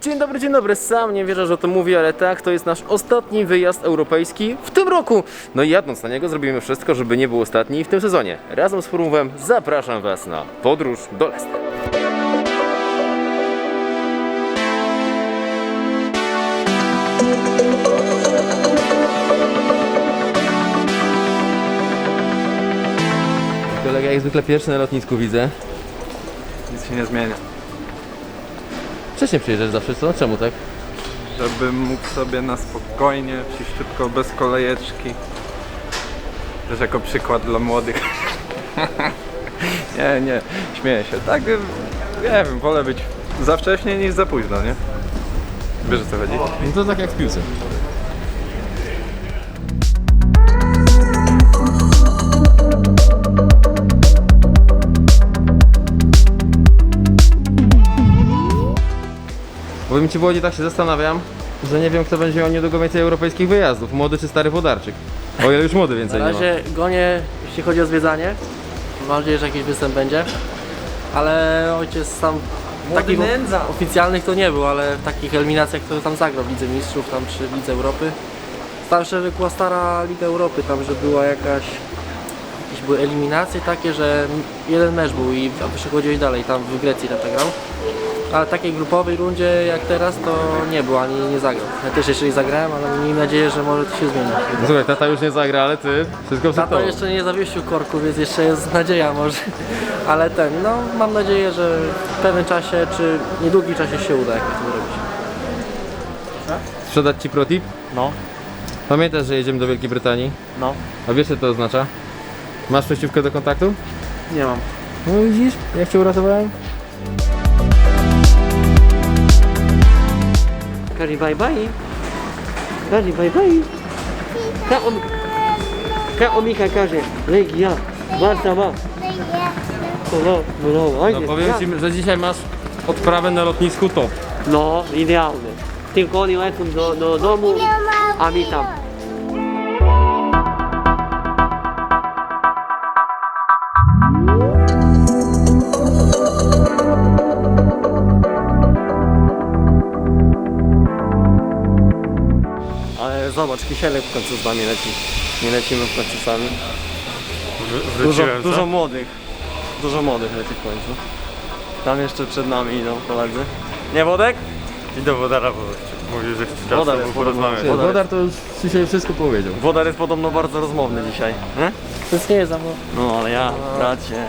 Dzień dobry, dzień dobry. Sam nie wierzę, że o tym mówię, ale tak, to jest nasz ostatni wyjazd europejski w tym roku. No i jadąc na niego zrobimy wszystko, żeby nie był ostatni w tym sezonie. Razem z Forumem zapraszam Was na podróż do Leicester. Kolega jak zwykle pierwszy na lotnisku widzę. Nic się nie zmienia. Wcześniej przyjeżdżasz zawsze, co? Czemu tak? Żebym mógł sobie na spokojnie, wszyściutko, bez kolejeczki. Też jako przykład dla młodych. nie, nie, śmieję się. Tak, nie wiem, wolę być za wcześnie niż za późno, nie? Wiesz o co chodzi? No to tak jak w piłce. Powiem Ci, Włodzi, tak się zastanawiam, że nie wiem, kto będzie miał niedługo więcej europejskich wyjazdów, młody czy stary wodarczyk. O ile już młody Na więcej nie ma. razie gonię, jeśli chodzi o zwiedzanie. Mam nadzieję, że jakiś występ będzie. Ale ojciec sam takich oficjalnych to nie był, ale w takich eliminacjach to tam zagrał w Lidze Mistrzów, tam czy Lidze Europy. Tam szczerze była stara Liga Europy, tam że była jakaś jakieś były eliminacje takie, że jeden mecz był i a przechodziłeś dalej, tam w Grecji tata grał. Ale takiej grupowej rundzie jak teraz to nie było, ani nie zagrał. Ja też jeszcze nie zagrałem, ale miejmy nadzieję, że może to się zmieni. No Słuchaj, tata już nie zagra, ale ty wszystko przed tobą. jeszcze nie zawiesił korku, więc jeszcze jest nadzieja może. Ale ten, no mam nadzieję, że w pewnym czasie, czy niedługim czasie się uda jakoś to zrobić. Sprzedać Ci protip? No, Pamiętasz, że jedziemy do Wielkiej Brytanii? no, A wiesz co to oznacza? Masz przejściówkę do kontaktu? nie mam. No widzisz, jak Cię uratowałem? Kari bye bye. Kari bye bye. Ka om Ka omika kaže, Legia, Warszawa. No, no, ajde. No powiem ja. Ci, że dzisiaj masz odprawę na lotnisku top. No, idealne. Tylko oni lecą do, do domu, a mi tam. Zobacz, Kisielek w końcu z nami leci. Nie lecimy w końcu sami. Dużo, Wróciłem, co? dużo młodych. Dużo młodych leci w końcu. Tam jeszcze przed nami idą koledzy. Nie Wodek? I do wodara, bo mówił, że chce Wodar jest porozmawiać. podobno- Wodar- Wodar to już dzisiaj wszystko powiedział. Wodar jest podobno bardzo rozmowny dzisiaj. Nie? To nie jest za mną. No ale ja, bracie.